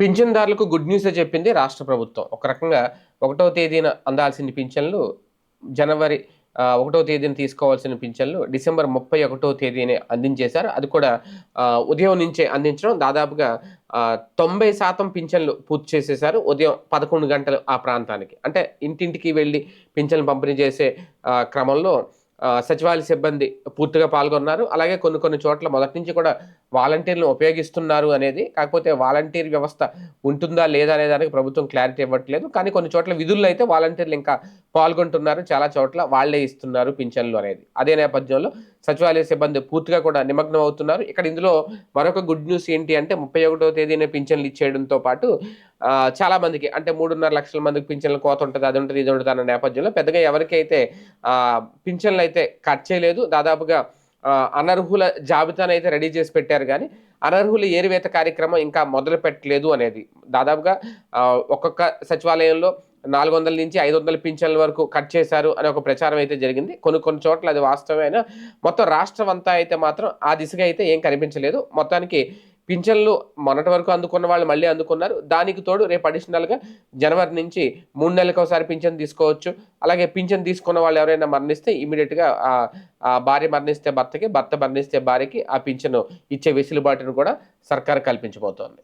పింఛన్దారులకు good న్యూసే చెప్పింది రాష్ట్ర ప్రభుత్వం. ఒక రకంగా ఒకటవ తేదీన అందాల్సిన పింఛన్లు జనవరి ఒకటో తేదీన తీసుకోవాల్సిన పింఛన్లు డిసెంబర్ ముప్పై ఒకటో తేదీనే అందించేశారు. అది కూడా ఉదయం నుంచే అందించడం. దాదాపుగా తొంభై శాతం పింఛన్లు పూర్తి చేసేశారు ఉదయం పదకొండు గంటలు ఆ ప్రాంతానికి. అంటే ఇంటింటికి వెళ్ళి పింఛన్లు పంపిణీ చేసే క్రమంలో సచివాలయ సిబ్బంది పూర్తిగా పాల్గొన్నారు. అలాగే కొన్ని కొన్ని చోట్ల మొదటి నుంచి కూడా వాలంటీర్లను ఉపయోగిస్తున్నారు అనేది. కాకపోతే వాలంటీర్ వ్యవస్థ ఉంటుందా లేదా అనే దానికి ప్రభుత్వం క్లారిటీ ఇవ్వట్లేదు. కానీ కొన్ని చోట్ల విధుల్లో అయితే వాలంటీర్లు ఇంకా పాల్గొంటున్నారు. చాలా చోట్ల వాళ్ళే ఇస్తున్నారు పింఛన్లు అనేది. అదే నేపథ్యంలో సచివాలయ సిబ్బంది పూర్తిగా కూడా నిమగ్నం అవుతున్నారు. ఇక్కడ ఇందులో మరొక గుడ్ న్యూస్ ఏంటి అంటే ముప్పై ఒకటో తేదీన పింఛన్లు ఇచ్చేయడంతో పాటు చాలా మందికి అంటే మూడున్నర లక్షల మందికి పింఛన్లు కోత ఉంటుంది అది ఉంటుంది ఇది ఉంటుంది అన్న నేపథ్యంలో పెద్దగా ఎవరికైతే పింఛన్లు అయితే కట్ చేయలేదు. దాదాపుగా అనర్హుల జాబితాను అయితే రెడీ చేసి పెట్టారు కానీ అనర్హుల ఏరివేత కార్యక్రమం ఇంకా మొదలు పెట్టలేదు అనేది. దాదాపుగా ఒక్కొక్క సచివాలయంలో నాలుగు వందల నుంచి ఐదు వందల పింఛన్ల వరకు కట్ చేశారు అనే ఒక ప్రచారం అయితే జరిగింది. కొన్ని కొన్ని చోట్ల అది వాస్తవమైన? మొత్తం రాష్ట్రం అంతా అయితే మాత్రం ఆ దిశగా అయితే ఏం కనిపించలేదు. మొత్తానికి పింఛన్లు మొన్నటి వరకు అందుకున్న వాళ్ళు మళ్ళీ అందుకున్నారు. దానికి తోడు రేపు అడిషనల్గా జనవరి నుంచి మూడు నెలలకు ఒకసారి పింఛన్ తీసుకోవచ్చు. అలాగే పింఛన్ తీసుకున్న వాళ్ళు ఎవరైనా మరణిస్తే ఇమీడియట్గా ఆ భార్య మరణిస్తే భర్తకి భర్త మరణిస్తే భార్యకి ఆ పింఛను ఇచ్చే వెసులుబాటును కూడా సర్కార్ కల్పించబోతోంది.